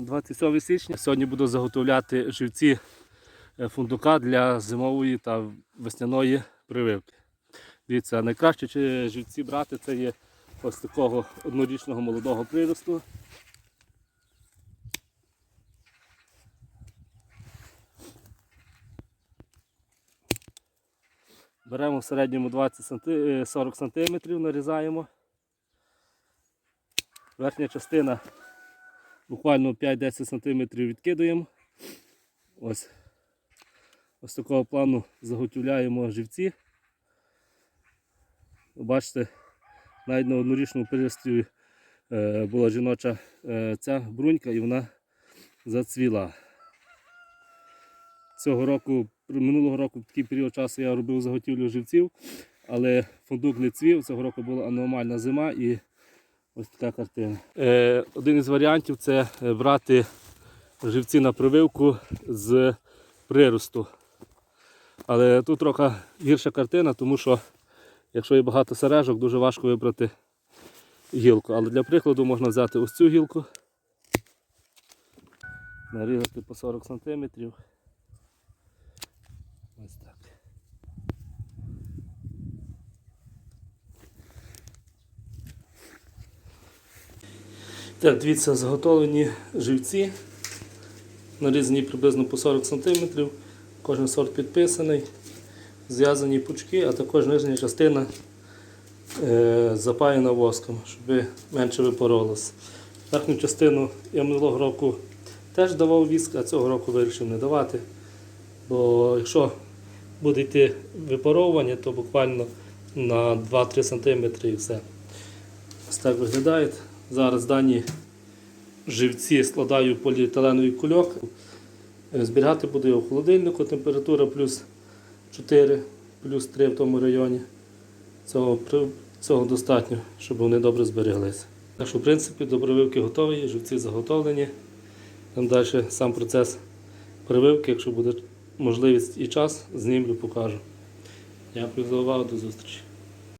27 січня. Сьогодні буду заготовляти живці е, фундука для зимової та весняної прививки. Дивіться, найкраще живці брати це є ось такого однорічного молодого приросту. Беремо в середньому 20 санти... е, 40 см, нарізаємо. Верхня частина буквально 5-10 см відкидуємо. Ось. Ось такого плану заготовляємо живці. Бачите, навіть на однорічному перестрілі е, була жіноча е, ця брунька і вона зацвіла. Цього року, минулого року в такий період часу я робив заготівлю живців, але фундук не цвів. Цього року була аномальна зима і ось така картина. Е, один із варіантів це е, брати живці на прививку з приросту. Але тут трохи гірша картина, тому що якщо є багато сережок, дуже важко вибрати гілку. Але для прикладу можна взяти ось цю гілку, нарізати по 40 см. Так, дивіться, заготовлені живці. Нарізані приблизно по 40 см. Кожен сорт підписаний. Зв'язані пучки, а також нижня частина е, запаяна воском, щоб менше випоролося. Верхню частину я минулого року теж давав віск, а цього року вирішив не давати. Бо якщо буде йти випаровування, то буквально на 2-3 см і все. Ось так виглядає. Зараз дані живці складаю поліетиленовий кульок. Зберігати буду його в холодильнику, температура плюс 4, плюс 3 в тому районі. Цього, цього достатньо, щоб вони добре збереглися. Так що, в принципі, до прививки готові, живці заготовлені. Там далі сам процес прививки, якщо буде можливість і час, знімлю, покажу. Дякую за увагу, до зустрічі.